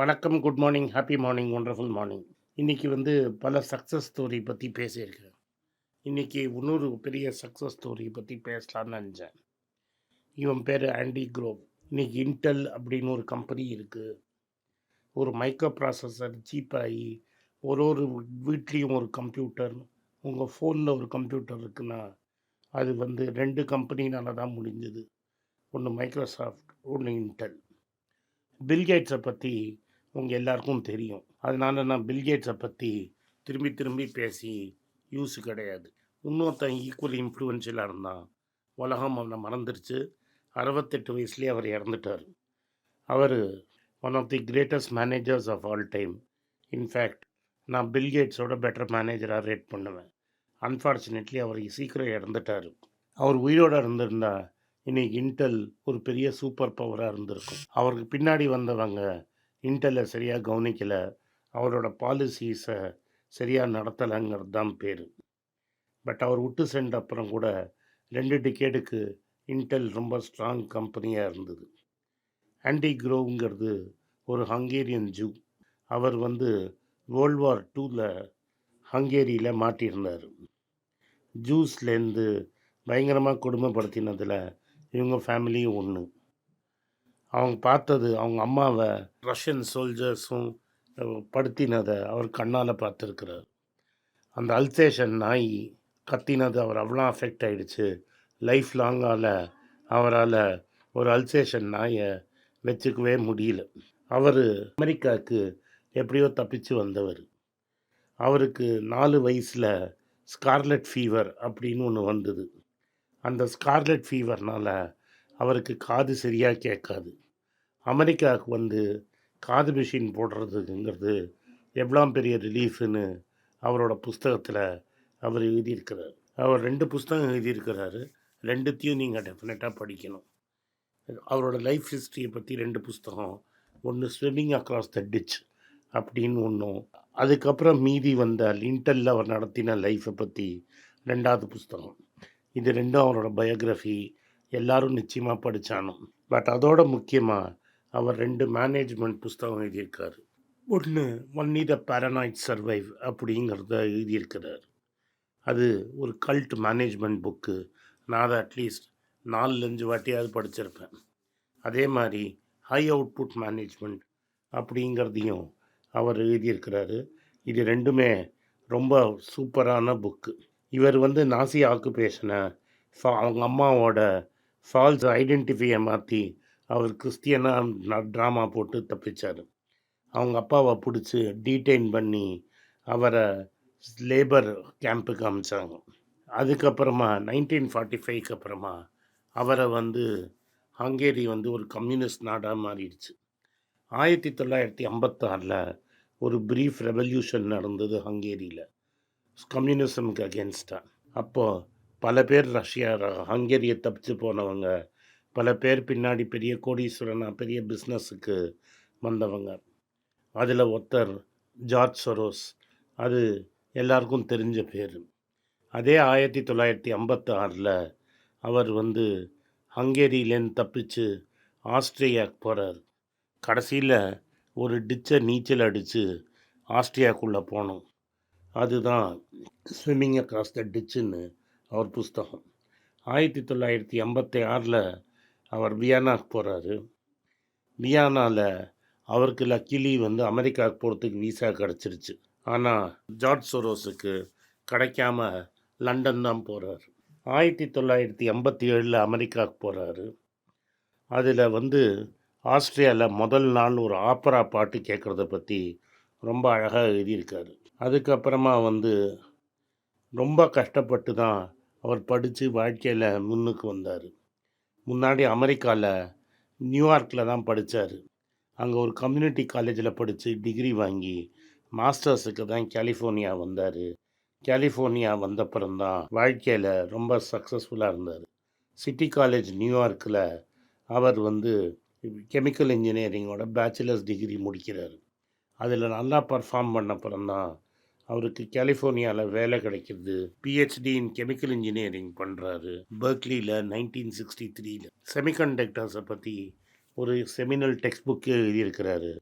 வணக்கம், good morning, happy morning, wonderful morning. இன்றைக்கி வந்து பல சக்ஸஸ் ஸ்டோரி பற்றி பேசியிருக்கிறேன். இன்றைக்கி இன்னொரு பெரிய சக்ஸஸ் ஸ்டோரி பற்றி பேசலான்னு நினச்சேன் இவன் பேர் ஆண்டி குரோவ். இன்றைக்கி இன்டெல் அப்படின்னு ஒரு கம்பெனி இருக்குது ஒரு மைக்ரோ ப்ராசஸர் சீப்பாகி ஒரு ஒரு வீட்லேயும் ஒரு கம்ப்யூட்டர், உங்கள் ஃபோனில் ஒரு கம்ப்யூட்டர் இருக்குன்னா, அது வந்து ரெண்டு கம்பெனினால தான் முடிஞ்சது. ஒன்று மைக்ரோசாஃப்ட், ஒன்று இன்டெல். பில்கேட்ஸை பற்றி உங்கள் எல்லாருக்கும் தெரியும். அதனால நான் பில்கேட்ஸை பற்றி திரும்பி திரும்பி பேசி யூஸ் கிடையாது. இன்னொருத்தன் ஈக்குவல் இன்ஃப்ளூயன்ஷியலாக இருந்தான். உலகம் அவனை மறந்துருச்சு. அறுபத்தெட்டு வயசுலேயே அவர் இறந்துட்டாரு. அவர் one of the greatest managers of all time. In fact நான் பில்கேட்ஸோட பெட்டர் மேனேஜராக ரேட் பண்ணுவேன். அன்ஃபார்ச்சுனேட்லி அவர் சீக்கிரம் இறந்துட்டார் அவர் உயிரோட இருந்திருந்தா, இன்னைக்கு இன்டெல் ஒரு பெரிய சூப்பர் பவராக இருந்திருக்கும். அவருக்கு பின்னாடி வந்தவங்க இன்டெல்லை சரியாக கவனிக்கலை அவரோட பாலிசிஸை சரியாக நடத்தலைங்கிறது தான் பேர் பட் அவர் விட்டு சென்ற அப்புறம் கூட ரெண்டு டிக்கெட்டுக்கு இன்டெல் ரொம்ப ஸ்ட்ராங் கம்பெனியாக இருந்தது. ஆண்டி க்ரோவுங்கிறது ஒரு ஹங்கேரியன் ஜூ. அவர் வந்து வேர்ல்ட் வார் டூவில் ஹங்கேரியில் மாட்டியிருந்தார் ஜூஸ்லேருந்து பயங்கரமாக கொடுமைப்படுத்தினதில் இவங்க ஃபேமிலியும் ஒன்று அவங்க பார்த்தது அவங்க அம்மாவை ரஷ்யன் சோல்ஜர்ஸும் படுத்தினதை அவர் கண்ணால் பார்த்துருக்கிறார் அந்த அல்சேஷன் நாய் கத்தினது அவர் அவ்வளோ அஃபெக்ட் ஆகிடுச்சு லைஃப் லாங்கால் அவரால் ஒரு அல்சேஷன் நாயை வச்சுக்கவே முடியல. அவர் அமெரிக்காவுக்கு எப்படியோ தப்பிச்சு வந்தவர் அவருக்கு நாலு வயசில் ஸ்கார்லட் ஃபீவர் அப்படின்னு ஒன்று வந்தது. அந்த ஸ்கார்லெட் ஃபீவர்னால் அவருக்கு காது சரியாக கேட்காது. அமெரிக்காவுக்கு வந்து காது மிஷின் போடுறதுங்கிறது எவ்வளோ பெரிய ரிலீஃப்னு அவரோட புஸ்தகத்தில் அவர் எழுதியிருக்கிறார். அவர் ரெண்டு புஸ்தகம் எழுதியிருக்கிறாரு. ரெண்டுத்தையும் நீங்கள் டெஃபினட்டாக படிக்கணும். அவரோட லைஃப் ஹிஸ்ட்ரியை பற்றி ரெண்டு புஸ்தகம். ஒன்று ஸ்விம்மிங் அக்ராஸ் த டிச் அப்படின்னு ஒன்றும் அதுக்கப்புறம் மீதி வந்த லிண்டலில் அவர் நடத்தின லைஃப்பை பற்றி ரெண்டாவது புஸ்தகம். இது ரெண்டும் அவரோட பயோகிராஃபி. எல்லாரும் நிச்சயமாக படித்தானோ பட் அதோட முக்கியமாக அவர் ரெண்டு மேனேஜ்மெண்ட் புஸ்தகம் எழுதியிருக்காரு. One only the paranoid survive அப்படிங்கிறத எழுதியிருக்கிறார். அது ஒரு கல்ட் மேனேஜ்மெண்ட் புக்கு. நான் அதை அட்லீஸ்ட் 4, 5 வாட்டியாவது படிச்சிருப்பேன். அதே மாதிரி ஹை அவுட்புட் மேனேஜ்மெண்ட் அப்படிங்கிறதையும் அவர் எழுதியிருக்கிறாரு. இது ரெண்டுமே ரொம்ப சூப்பரான புக்கு. இவர் வந்து நாசி ஆக்குபேஷனை ஃபா அவங்க அம்மாவோட ஃபால்ஸ் ஐடென்டிஃபையை மாற்றி அவர் கிறிஸ்டியனாக ட்ராமா போட்டு தப்பிச்சார் அவங்க அப்பாவை பிடிச்சி டீடெயின் பண்ணி அவரை லேபர் கேம்புக்கு அனுப்பிச்சாங்க. அதுக்கப்புறமா 1945க்கு அப்புறமா அவரை வந்து ஹங்கேரி வந்து ஒரு கம்யூனிஸ்ட் நாடாக மாறிடுச்சு. 1956ல ஒரு ப்ரீஃப் ரெவல்யூஷன் நடந்தது ஹங்கேரியில் கம்யூனிசமுக்கு அகேன்ஸ்டாக அப்போது பல பேர் ரஷ்யா ஹங்கேரியை தப்பிச்சு போனவங்க. பல பேர் பின்னாடி பெரிய கோடீஸ்வரனா பெரிய பிஸ்னஸுக்கு வந்தவங்க. அதில் ஒருத்தர் ஜார்ஜ் சொரோஸ். அது எல்லாருக்கும் தெரிஞ்ச பேர் அதே 1956ல அவர் வந்து ஹங்கேரியிலேருந்து தப்பிச்சு ஆஸ்திரேலியாவுக்கு போகிறார் கடைசியில் ஒரு டிச்சை நீச்சல் அடித்து ஆஸ்திரியாக்குள்ள போனோம். அதுதான் ஸ்விம்மிங் அக்ராஸ் த டிச்சுன்னு அவர் புஸ்தகம். 1986ல அவர் வியானாக்கு போகிறாரு வியானாவில் அவருக்கு லக்கிலி வந்து அமெரிக்காவுக்கு போகிறதுக்கு விசா கிடைச்சிருச்சு. ஆனால் ஜார்ஜ் சோரோஸுக்கு கிடைக்காம லண்டன் தான் போகிறார் ஆயிரத்தி தொள்ளாயிரத்தி ஐம்பத்தி ஏழில் அமெரிக்காவுக்கு போகிறாரு அதில் வந்து ஆஸ்திரேலியாவில் முதல் நாள் ஒரு ஆப்பரா பாட்டு கேட்குறத பற்றி ரொம்ப அழகாக எழுதியிருக்காரு. அதுக்கப்புறமா வந்து ரொம்ப கஷ்டப்பட்டு தான் அவர் படித்து வாழ்க்கையில் முன்னுக்கு வந்தார். முன்னாடி அமெரிக்காவில் நியூயார்க்கில் தான் படித்தார் அங்கே ஒரு கம்யூனிட்டி காலேஜில் படித்து டிகிரி வாங்கி மாஸ்டர்ஸுக்கு தான் கலிஃபோர்னியா வந்தார். கலிஃபோர்னியா வந்தப்புறம் தான் வாழ்க்கையில் ரொம்ப சக்ஸஸ்ஃபுல்லாக இருந்தார். சிட்டி காலேஜ் நியூயார்க்கில் அவர் வந்து கெமிக்கல் இன்ஜினியரிங்கோட பேச்சுலர்ஸ் டிகிரி முடிக்கிறார். அதில் நல்லா பர்ஃபார்ம் பண்ண அப்புறம் அவருக்கு கலிஃபோர்னியாவில் வேலை கிடைக்கிறது. பிஹெச்டி இன் கெமிக்கல் இன்ஜினியரிங் பண்ணுறாரு பர்க்லியில் நைன்டீன் சிக்ஸ்டி த்ரீல செமிகண்டக்டர்ஸை பற்றி ஒரு செமினல் டெக்ஸ்ட் புக்கு எழுதியிருக்கிறாரு.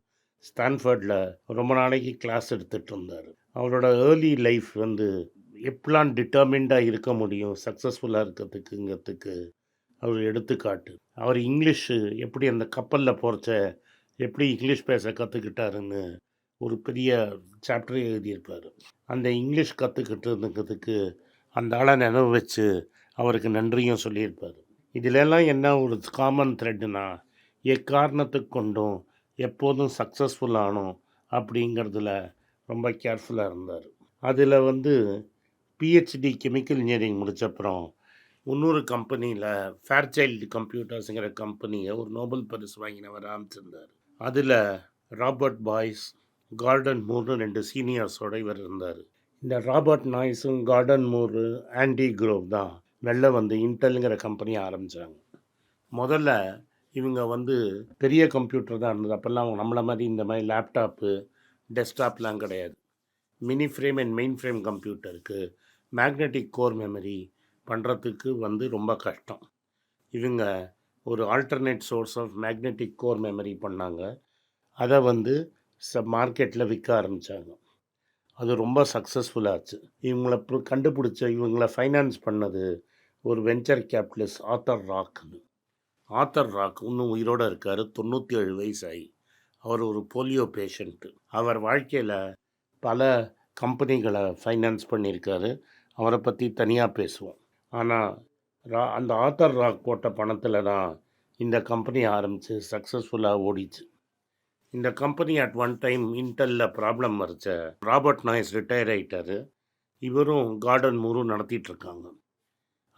ஸ்டான்ஃபர்டில் ரொம்ப நாளைக்கு கிளாஸ் எடுத்துகிட்டு இருந்தார் அவரோட ஏர்லி லைஃப் வந்து எப்படிலாம் டிட்டர்மின்டாக இருக்க முடியும் சக்ஸஸ்ஃபுல்லாக இருக்கிறதுக்குங்கிறதுக்கு அவர் எடுத்துக்காட்டு. அவர் இங்கிலீஷு எப்படி அந்த கப்பலில் போகிறச்ச எப்படி இங்கிலீஷ் பேச கற்றுக்கிட்டாருன்னு ஒரு பெரிய சாப்டர் எழுதியிருப்பார். அந்த இங்கிலீஷ் கற்றுக்கிட்டுங்கிறதுக்கு அந்த ஆளை நினைவு வச்சு அவருக்கு நன்றியும் சொல்லியிருப்பார். இதிலெல்லாம் என்ன ஒரு காமன் த்ரெட்னா எக்காரணத்துக்கு கொண்டும் எப்போதும் சக்ஸஸ்ஃபுல் ஆனோம் அப்படிங்கிறதுல ரொம்ப கேர்ஃபுல்லாக இருந்தார். அதில் வந்து பிஹெச்டி கெமிக்கல் இன்ஜினியரிங் முடிச்சப்புறம் இன்னொரு கம்பெனியில் ஃபேர்சைல்டு கம்ப்யூட்டர்ஸுங்கிற கம்பெனியை ஒரு நோபல் பரிசு வாங்கினவர் ஆரம்பிச்சிருந்தார் அதில் ராபர்ட் பாய்ஸ் கார்டன் மூர்னு ரெண்டு சீனியர்ஸோட இவர் இருந்தார். இந்த ராபர்ட் நாய்ஸும் கார்டன் மூர் ஆண்டி குரோவ் தான் வெளில வந்து இன்டெல்ங்கிற கம்பெனியை ஆரம்பித்தாங்க முதல்ல இவங்க வந்து பெரிய கம்ப்யூட்டர் தான் இருந்தது. அப்போல்லாம் அவங்க நம்மளை மாதிரி இந்த மாதிரி லேப்டாப்பு டெஸ்க்டாப்லாம் கிடையாது. Mini frame and main frame கம்ப்யூட்டருக்கு magnetic core memory பண்ணுறதுக்கு வந்து ரொம்ப கஷ்டம். இவங்க ஒரு alternate source of magnetic core memory பண்ணாங்க. அதை வந்து ச மார்க்கெட்டில் விற்க ஆரம்பித்தாங்க அது ரொம்ப சக்ஸஸ்ஃபுல்லாச்சு இவங்களை கண்டுபிடிச்ச இவங்கள ஃபைனான்ஸ் பண்ணது ஒரு வெஞ்சர் கேபிட்டலிஸ்ட் ஆத்தர் ராக்னு ஆத்தர் ராக் இன்னும் உயிரோடு இருக்கார். தொண்ணூற்றி ஏழு வயசாகி அவர் ஒரு போலியோ பேஷண்ட்டு அவர் வாழ்க்கையில் பல கம்பெனிகளை ஃபைனான்ஸ் பண்ணியிருக்காரு. அவரை பற்றி தனியாக பேசுவோம். ஆனால் ரா அந்த ஆத்தர் ராக் போட்ட பணத்தில் தான் இந்த கம்பெனி ஆரம்பித்து சக்ஸஸ்ஃபுல்லாக ஓடிச்சு. இந்த கம்பெனி அட் ஒன் டைம் இன்டெல்லில் ப்ராப்ளம் வரைச்ச ராபர்ட் நாய்ஸ் ரிட்டையர் ஆகிட்டாரு இவரும் கார்டன் மூரும் நடத்திட்டுருக்காங்க.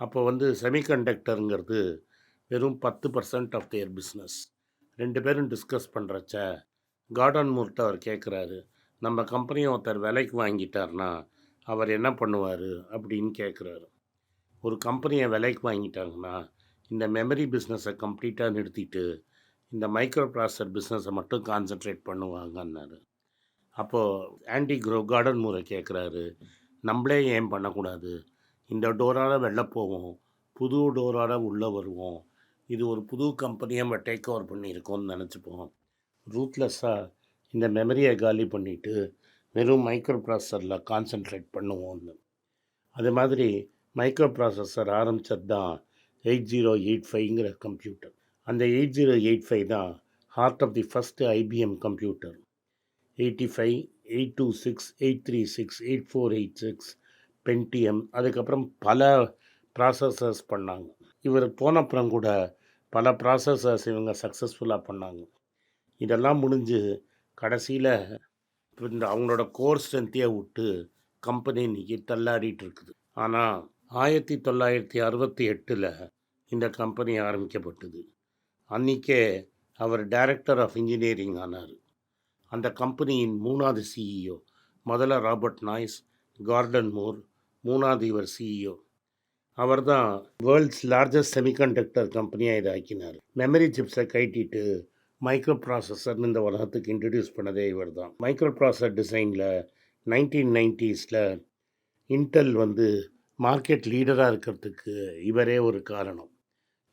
அப்போ வந்து செமிகண்டக்டருங்கிறது வெறும் பத்து பர்சன்ட் ஆஃப் தியர் பிஸ்னஸ் ரெண்டு பேரும் டிஸ்கஸ் பண்ணுறச்ச கார்டன் மூர்ட்ட அவர் கேட்குறாரு நம்ம கம்பெனியை ஒருத்தர் விலைக்கு வாங்கிட்டார்னா அவர் என்ன பண்ணுவார்? அப்படின்னு கேட்குறாரு ஒரு கம்பெனியை விலைக்கு வாங்கிட்டாங்கன்னா இந்த மெமரி பிஸ்னஸை கம்ப்ளீட்டாக நிறுத்திட்டு இந்த மைக்ரோ ப்ராசஸர் பிஸ்னஸை மட்டும் கான்சென்ட்ரேட் பண்ணுவாங்கன்னாரு. அப்போது ஆன்டி க்ரோ கார்டன் முறை கேட்குறாரு நம்மளே ஏன் பண்ணக்கூடாது? இந்த டோரால் வெளில போவோம் புது டோரால் உள்ளே வருவோம் இது ஒரு புது கம்பெனியை நம்ம டேக் ஓவர் பண்ணியிருக்கோம்னு நினச்சிப்போம். ரூத்லெஸ்ஸாக இந்த மெமரியை காலி பண்ணிவிட்டு வெறும் மைக்ரோ ப்ராசஸரில் கான்சென்ட்ரேட் பண்ணுவோம்னு. அது மாதிரி மைக்ரோ ப்ராசஸர் ஆரம்பித்தது தான் எயிட் ஜீரோ எயிட் ஃபைவ்ங்கிற கம்ப்யூட்டர். அந்த எயிட் ஜீரோ எயிட் ஃபைவ் தான் heart of the first IBM computer. Eighty five eight two six eight three six eight four eight six Pentium அதுக்கப்புறம் பல ப்ராசஸர்ஸ் பண்ணாங்க. இவர் போனப்புறம் கூட பல ப்ராசஸர்ஸ் இவங்க சக்ஸஸ்ஃபுல்லாக பண்ணாங்க. இதெல்லாம் முடிஞ்சு கடைசியில் இந்த அவங்களோட கோர் ஸ்ட்ரென்த்தையே விட்டு கம்பெனி இன்றைக்கி தள்ளாடிட்டு இருக்குது. ஆனால் ஆயிரத்தி தொள்ளாயிரத்தி அறுபத்தி எட்டில் இந்த கம்பெனி ஆரம்பிக்கப்பட்டது. அன்றைக்கே அவர் டைரக்டர் ஆஃப் இன்ஜினியரிங் ஆனார். அந்த கம்பெனியின் மூணாவது சிஇஓ முதல்ல ராபர்ட் நாய்ஸ் கார்டன் மூர் மூணாவது இவர் சிஇஓ அவர் தான் வேர்ல்ட்ஸ் லார்ஜஸ்ட் செமிகண்டக்டர் கம்பெனியாக இதை ஆக்கினார். மெமரி சிப்ஸை கைட்டிட்டு மைக்ரோ ப்ராசஸர்னு இந்த உலகத்துக்கு இன்ட்ரடியூஸ் பண்ணதே இவர் தான் மைக்ரோ ப்ராசஸர் டிசைனில் நைன்டீன் நைன்ட்டீஸில் இன்டெல் வந்து மார்க்கெட் லீடராக இருக்கிறதுக்கு இவரே ஒரு காரணம்.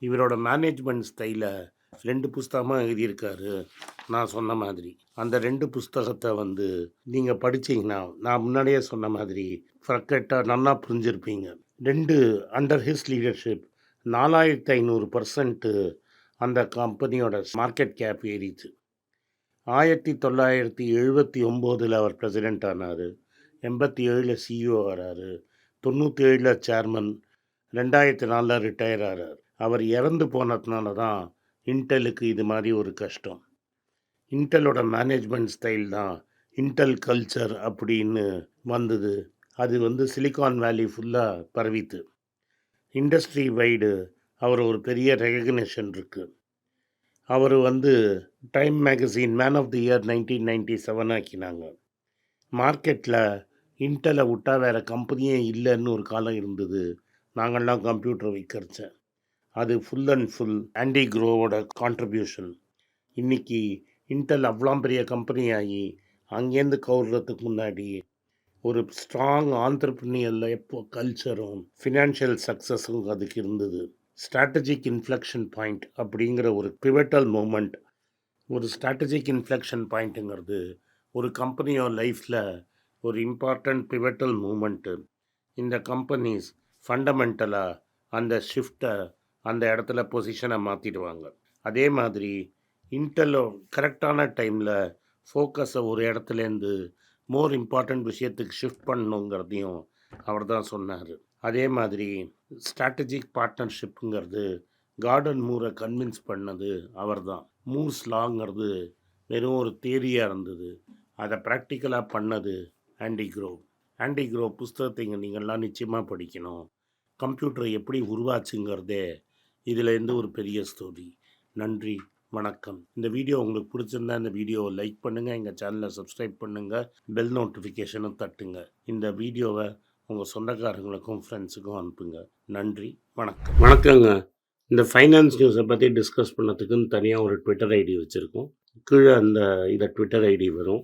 இவரோட மேனேஜ்மெண்ட் ஸ்டைலை ரெண்டு புஸ்தகமாக எழுதியிருக்காரு நான் சொன்ன மாதிரி. அந்த ரெண்டு புஸ்தகத்தை வந்து நீங்கள் படிச்சிங்கன்னா நான் முன்னாடியே சொன்ன மாதிரி ஃப்ரக்கெட்டாக நல்லா புரிஞ்சிருப்பீங்க. ரெண்டு அண்டர் ஹிஸ் லீடர்ஷிப் நாலாயிரத்தி ஐநூறு பர்சன்ட்டு அந்த கம்பெனியோட மார்க்கெட் கேப் ஏறிச்சு. ஆயிரத்தி தொள்ளாயிரத்தி எழுபத்தி ஒம்போதில் அவர் பிரசிடெண்ட் ஆனார். எண்பத்தி ஏழில் சிஇஓ ஆறாரு. தொண்ணூற்றி ஏழில் சேர்மன் ரெண்டாயிரத்தி நாலில் ரிட்டையர் ஆகிறார் அவர் இறந்து போனதுனால தான் இன்டெலுக்கு இது மாதிரி ஒரு கஷ்டம். இன்டெலோட மேனேஜ்மெண்ட் ஸ்டைல் தான் இன்டெல் கல்ச்சர் அப்படின்னு வந்தது. அது வந்து சிலிகான் வேலி ஃபுல்லாக பரவித்து. இண்டஸ்ட்ரி வைடு அவர் ஒரு பெரிய ரெகக்னேஷன் இருக்குது அவர் வந்து Time magazine man of the year nineteen ninety seven ஆக்கினாங்க. மார்க்கெட்டில் இன்டெலை விட்டா வேறு கம்பெனியே இல்லைன்னு ஒரு காலம் இருந்தது. நாங்கள்லாம் கம்ப்யூட்டர் விற்கிறச்ச அது ஃபுல் அண்ட் ஃபுல் ஆண்டி க்ரோவோட கான்ட்ரிபியூஷன் இன்றைக்கி இன்டெல் அவ்வளோ பெரிய கம்பெனி ஆகி அங்கேருந்து கவுர்றதுக்கு முன்னாடி ஒரு ஸ்ட்ராங் ஆண்டர்பிரினியரில் எப்போ கல்ச்சரும் ஃபினான்ஷியல் சக்ஸஸும் அதுக்கு இருந்தது. ஸ்ட்ராட்டஜிக் இன்ஃப்ளெக்ஷன் பாயிண்ட் அப்படிங்கிற ஒரு பிவட்டல் மூமெண்ட் ஒரு ஸ்ட்ராட்டஜிக் இன்ஃப்ளெக்ஷன் பாயிண்ட்டுங்கிறது ஒரு கம்பெனியோ லைஃப்பில் ஒரு இம்பார்ட்டண்ட் பிவட்டல் மூமெண்ட்டு இந்த கம்பெனிஸ் ஃபண்டமெண்டலாக அந்த ஷிஃப்ட்டை அந்த இடத்துல பொசிஷனை மாற்றிடுவாங்க அதே மாதிரி இன்டெல்லோ கரெக்டான டைமில் ஃபோக்கஸை ஒரு இடத்துலேருந்து மோர் இம்பார்ட்டண்ட் விஷயத்துக்கு ஷிஃப்ட் பண்ணணுங்கிறதையும் அவர் தான் சொன்னார். அதே மாதிரி ஸ்ட்ராட்டஜிக் பார்ட்னர்ஷிப்புங்கிறது கார்டன் மூரை கன்வின்ஸ் பண்ணது அவர் தான். மூஸ் லாங்கிறது வெறும் ஒரு தேரியாக இருந்தது. அதை ப்ராக்டிக்கலாக பண்ணது ஆண்டி க்ரோ ஆண்டி க்ரோ புஸ்தகத்தைங்க நீங்கள்லாம் நிச்சயமாக படிக்கணும். கம்ப்யூட்டர் எப்படி உருவாச்சுங்கிறதே இதுலேருந்து ஒரு பெரிய ஸ்டோரி. நன்றி வணக்கம். இந்த வீடியோ உங்களுக்கு பிடிச்சிருந்தா இந்த வீடியோவை லைக் பண்ணுங்கள் எங்கள் சேனலை சப்ஸ்கிரைப் பண்ணுங்கள் பெல் நோட்டிஃபிகேஷனும் தட்டுங்க. இந்த வீடியோவை உங்கள் சொந்தக்காரங்களுக்கும் ஃப்ரெண்ட்ஸுக்கும் அனுப்புங்க. நன்றி வணக்கம். வணக்கங்க. இந்த ஃபைனான்ஸ் நியூஸை பற்றி டிஸ்கஸ் பண்ணதுக்குன்னு தனியாக ஒரு ட்விட்டர் ஐடி வச்சுருக்கோம். கீழே அந்த இதை ட்விட்டர் ஐடி வரும்.